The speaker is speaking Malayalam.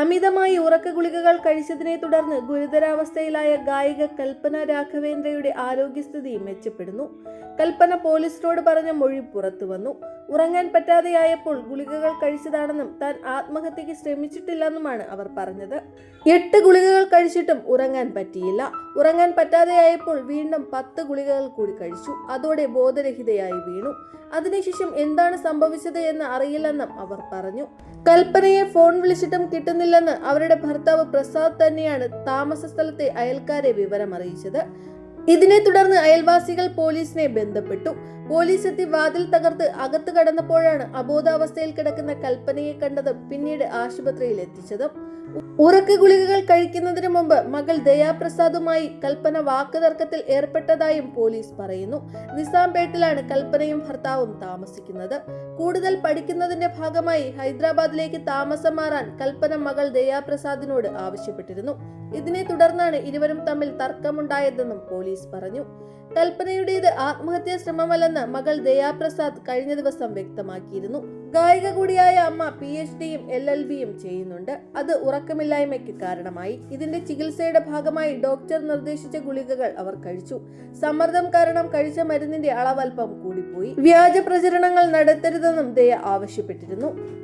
അമിതമായി ഉറക്ക ഗുളികകൾ കഴിച്ചതിനെ തുടർന്ന് ഗുരുതരാവസ്ഥയിലായ ഗായിക കൽപ്പന രാഘവേന്ദ്രയുടെ ആരോഗ്യസ്ഥിതി മെച്ചപ്പെടുന്നു. കൽപ്പന പോലീസിനോട് പറഞ്ഞ മൊഴി പുറത്തു വന്നു. ഉറങ്ങാൻ പറ്റാതെയായപ്പോൾ ഗുളികകൾ കഴിച്ചതാണെന്നും താൻ ആത്മഹത്യക്ക് ശ്രമിച്ചിട്ടില്ലെന്നുമാണ് അവർ പറഞ്ഞത്. എട്ട് ഗുളികകൾ കഴിച്ചിട്ടും ഉറങ്ങാൻ പറ്റിയില്ല. ഉറങ്ങാൻ പറ്റാതെയായപ്പോൾ വീണ്ടും പത്ത് ഗുളികകൾ കൂടി കഴിച്ചു. അതോടെ ബോധരഹിതയായി വീണു. അതിനുശേഷം എന്താണ് സംഭവിച്ചത് എന്ന് അറിയില്ലെന്നും അവർ പറഞ്ഞു. കൽപ്പനയെ ഫോൺ വിളിച്ചിട്ടും കിട്ടുന്നില്ലെന്ന് അവരുടെ ഭർത്താവ് പ്രസാദ് തന്നെയാണ് താമസ സ്ഥലത്തെ അയൽക്കാരെ വിവരം അറിയിച്ചത് ഇതിനെ തുടർന്ന് അയൽവാസികൾ പോലീസിനെ ബന്ധപ്പെട്ടു. പോലീസ് എത്തി വാതിൽ തകർത്ത് അകത്ത് കടന്നപ്പോഴാണ് അബോധാവസ്ഥയിൽ കിടക്കുന്ന കൽപ്പനയെ കണ്ടതും പിന്നീട് ആശുപത്രിയിൽ എത്തിച്ചതും. ഉറക്ക ഗുളികകൾ കഴിക്കുന്നതിന് മുമ്പ് മകൾ ദയാപ്രസാദുമായി കൽപ്പന വാക്കുതർക്കത്തിൽ ഏർപ്പെട്ടതായും പോലീസ് പറയുന്നു. നിസാംപേട്ടിലാണ് കൽപ്പനയും ഭർത്താവും താമസിക്കുന്നത്. കൂടുതൽ പഠിക്കുന്നതിന്റെ ഭാഗമായി ഹൈദരാബാദിലേക്ക് താമസം മാറാൻ കൽപ്പന മകൾ ദയാപ്രസാദിനോട് ആവശ്യപ്പെട്ടിരുന്നു. ഇതിനെ തുടർന്നാണ് ഇരുവരും തമ്മിൽ തർക്കമുണ്ടായതെന്നും പോലീസ് പറഞ്ഞു. കൽപ്പനയുടേത് ആത്മഹത്യാ ശ്രമമല്ലെന്ന് മകൾ ദയാപ്രസാദ് കഴിഞ്ഞ ദിവസം വ്യക്തമാക്കിയിരുന്നു. ഗായിക കൂടിയായ അമ്മ പി എച്ച് ഡിയും എൽ എൽ ബിയും ചെയ്യുന്നുണ്ട്. അത് ഉറക്കമില്ലായ്മയ്ക്ക് കാരണമായി. ഇതിന്റെ ചികിത്സയുടെ ഭാഗമായി ഡോക്ടർ നിർദ്ദേശിച്ച ഗുളികകൾ അവർ കഴിച്ചു. സമ്മർദ്ദം കാരണം കഴിച്ച മരുന്നിന്റെ അളവൽപ്പം കൂടിപ്പോയി. വ്യാജ പ്രചരണങ്ങൾ നടത്തരുതെന്നും ദയ ആവശ്യപ്പെട്ടിരുന്നു.